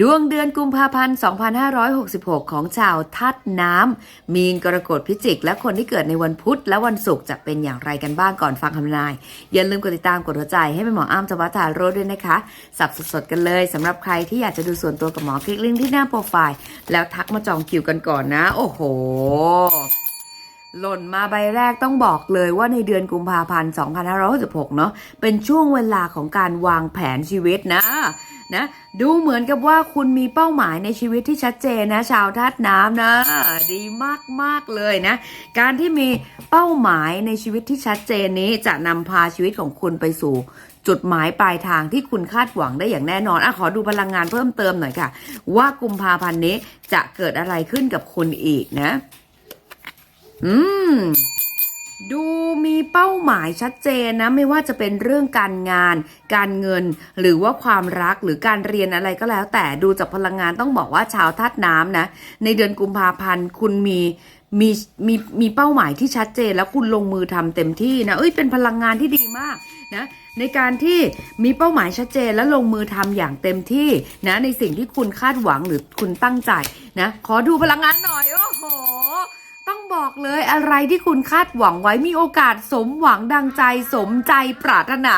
ดวงเดือนกุมภาพันธ์ 2566 ของชาวทัดน้ำ มีนกรกฎพิจิก และคนที่เกิดในวันพุธและวันศุกร์จะเป็นอย่างไรกันบ้างก่อนฟังคำนาย อย่าลืมกดติดตามกดหัวใจให้เป็นหมออ้ามจวัฒาโรจน์ด้วยนะคะ สับสดๆกันเลยสำหรับใครที่อยากจะดูส่วนตัวกับหมอคลิกลิงก์ที่หน้าโปรไฟล์ แล้วทักมาจองคิวกันก่อนนะ โอ้โหหล่นมาใบแรกต้องบอกเลยว่าในเดือนกุมภาพันธ์ 2566 เนาะเป็นช่วงเวลาของการวางแผนชีวิตนะ นะดูเหมือนกับว่าคุณมีเป้าหมายในชีวิตที่ชัดเจนนะ ชาวธาตุน้ำนะ ดีมากมากเลยนะ การที่มีเป้าหมายในชีวิตที่ชัดเจนนี้จะนำพาชีวิตของคุณไปสู่จุดหมายปลายทางที่คุณคาดหวังได้อย่างแน่นอนอะขอดูพลังงานเพิ่มเติมหน่อยค่ะ ว่ากุมภาพันธ์นี้จะเกิดอะไรขึ้นกับคุณอีกนะ อืมดูมี เป้าหมายชัดเจนนะไม่ว่าจะเป็นเรื่องการงาน การเงิน หรือว่าความรักหรือการเรียนอะไรก็แล้ว แต่ดูจากพลังงานต้องบอกว่าชาวธาตุน้ำนะในเดือนกุมภาพันธ์คุณมีมีมีมีเป้าหมายที่ชัดเจนแล้วคุณลงมือทำเต็มที่นะเอ้ยเป็นพลังงานที่ดีมากนะในการที่มีเป้าหมายชัดเจนและลงมือทำอย่างเต็มที่นะในสิ่งที่คุณคาดหวังหรือคุณตั้งใจนะขอดูพลังงานหน่อยโอ้โห บอกเลยอะไรที่คุณคาดหวังไว้มีโอกาสสมหวังดังใจสมใจปรารถนา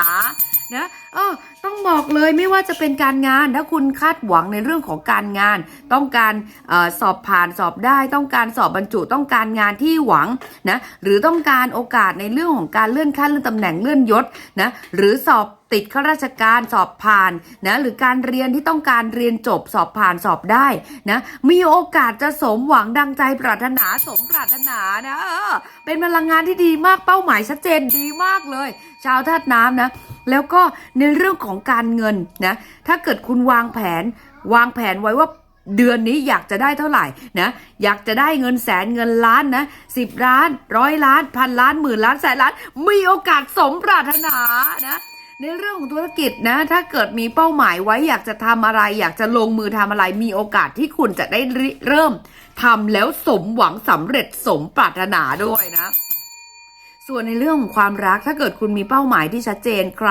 นะ เออต้องบอกเลยไม่ว่าจะเป็นการงาน ถ้าคุณคาดหวังในเรื่องของการงาน ต้องการออสอบผ่านสอบได้ ต้องการสอบบรรจุต้องการงานที่หวังนะหรือต้องการโอกาสในเรื่องของการเลื่อนขั้นเลื่อนตำแหน่งเลื่อนยศนะหรือสอบติดข้าราชการสอบผ่านนะหรือการเรียนที่ต้องการเรียนจบสอบผ่านสอบได้นะมีโอกาสจะสมหวังดังใจปรารถนาสมปรารถนานะเออเป็นพลังงานที่ดีมากเป้าหมายชัดเจนดีมากเลย ชาวธาตุน้ำนะ แล้วก็ในในเรื่องของการเงินนะถ้าเกิดคุณวางแผน วางแผนไว้ว่าเดือนนี้อยากจะได้เท่าไหร่นะอยากจะได้เงินแสนเงินล้านนะสิบล้านร้อยล้านพันล้านหมื่นล้านแสนล้าน มีโอกาสสมปรารถนานะในเรื่องของธุรกิจนะถ้าเกิดมีเป้าหมายไว้อยากจะทำอะไร อยากจะลงมือทำอะไร มีโอกาสที่คุณจะได้เริ่มทำแล้วสมหวังสำเร็จสมปรารถนาด้วยนะ ส่วนในเรื่องของความรักถ้าเกิดคุณมีเป้าหมายที่ชัดเจนใคร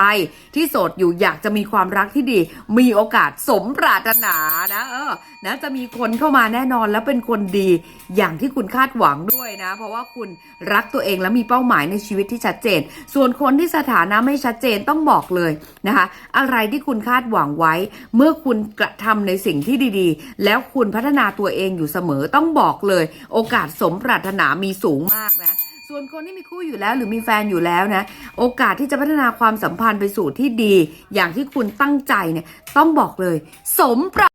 ที่โสดอยู่อยากจะมีความรักที่ดี มีโอกาสสมปรารถนานะเออนะจะมีคนเข้ามาแน่นอนแล้วเป็นคนดี อย่างที่คุณคาดหวังด้วยนะ เพราะว่าคุณรักตัวเองและมีเป้าหมายในชีวิตที่ชัดเจน ส่วนคนที่สถานะไม่ชัดเจนต้องบอกเลยนะคะ อะไรที่คุณคาดหวังไว้ เมื่อคุณกระทำในสิ่งที่ดีๆ แล้วคุณพัฒนาตัวเองอยู่เสมอต้องบอกเลย โอกาสสมปรารถนามีสูงมากนะ ส่วนคนที่มีคู่อยู่แล้วหรือมีแฟนอยู่แล้วนะ โอกาสที่จะพัฒนาความสัมพันธ์ไปสู่ที่ดี อย่างที่คุณตั้งใจเนี่ยต้องบอกเลย สมปราร